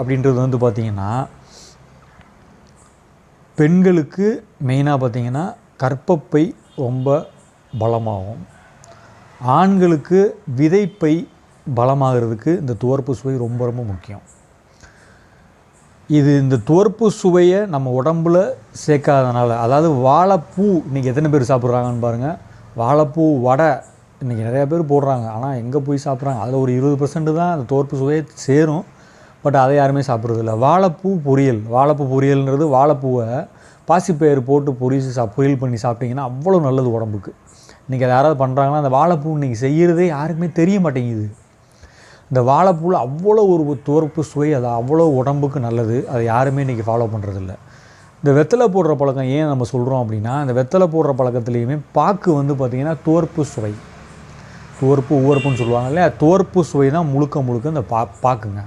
அப்படின்றது வந்து பார்த்திங்கன்னா பெண்களுக்கு மெயினாக பார்த்திங்கன்னா கற்பப்பை ரொம்ப பலமாகும். ஆண்களுக்கு விதைப்பை பலமாகிறதுக்கு இந்த துவர்ப்பு சுவை ரொம்ப ரொம்ப முக்கியம். இது இந்த துவர்ப்பு சுவையை நம்ம உடம்புல சேர்க்காதனால அதாவது வாழைப்பூ இன்றைக்கி எத்தனை பேர் சாப்பிட்றாங்கன்னு பாருங்கள் வாழைப்பூ வடை இன்றைக்கி நிறையா பேர் போடுறாங்க. ஆனால் எங்கே போய் சாப்பிட்றாங்க? அதில் ஒரு இருபது பர்சன்ட் தான் அந்த துவர்ப்பு சுவையை சேரும். பட் அதை யாருமே சாப்பிட்றதில்ல. வாழைப்பூ பொரியல். வாழைப்பூ பொரியல்ன்றது வாழைப்பூவை பாசிப்பயிறு போட்டு பொரிச்சு சா பொரியல் பண்ணி சாப்பிட்டிங்கன்னா அவ்வளோ நல்லது உடம்புக்கு. இன்றைக்கி அதை யாராவது பண்ணுறாங்கன்னா அந்த வாழைப்பூ இன்றைக்கி செய்கிறதே யாருக்குமே தெரிய மாட்டேங்குது. இந்த வாழைப்பூவில் அவ்வளோ ஒரு துவர்ப்பு சுவை அது அவ்வளோ உடம்புக்கு நல்லது. அதை யாருமே இன்றைக்கி ஃபாலோ பண்ணுறதில்ல இந்த வெத்தலை போடுற பழக்கம் ஏன் நம்ம சொல்கிறோம் அப்படின்னா இந்த வெத்தலை போடுற பழக்கத்துலேயுமே பாக்கு வந்து பார்த்திங்கன்னா துவர்ப்பு சுவை. துவர்ப்பு உவர்ப்புன்னு சொல்லுவாங்க இல்லையா? துவர்ப்பு சுவை தான் முழுக்க முழுக்க இந்த பா பாக்குங்க.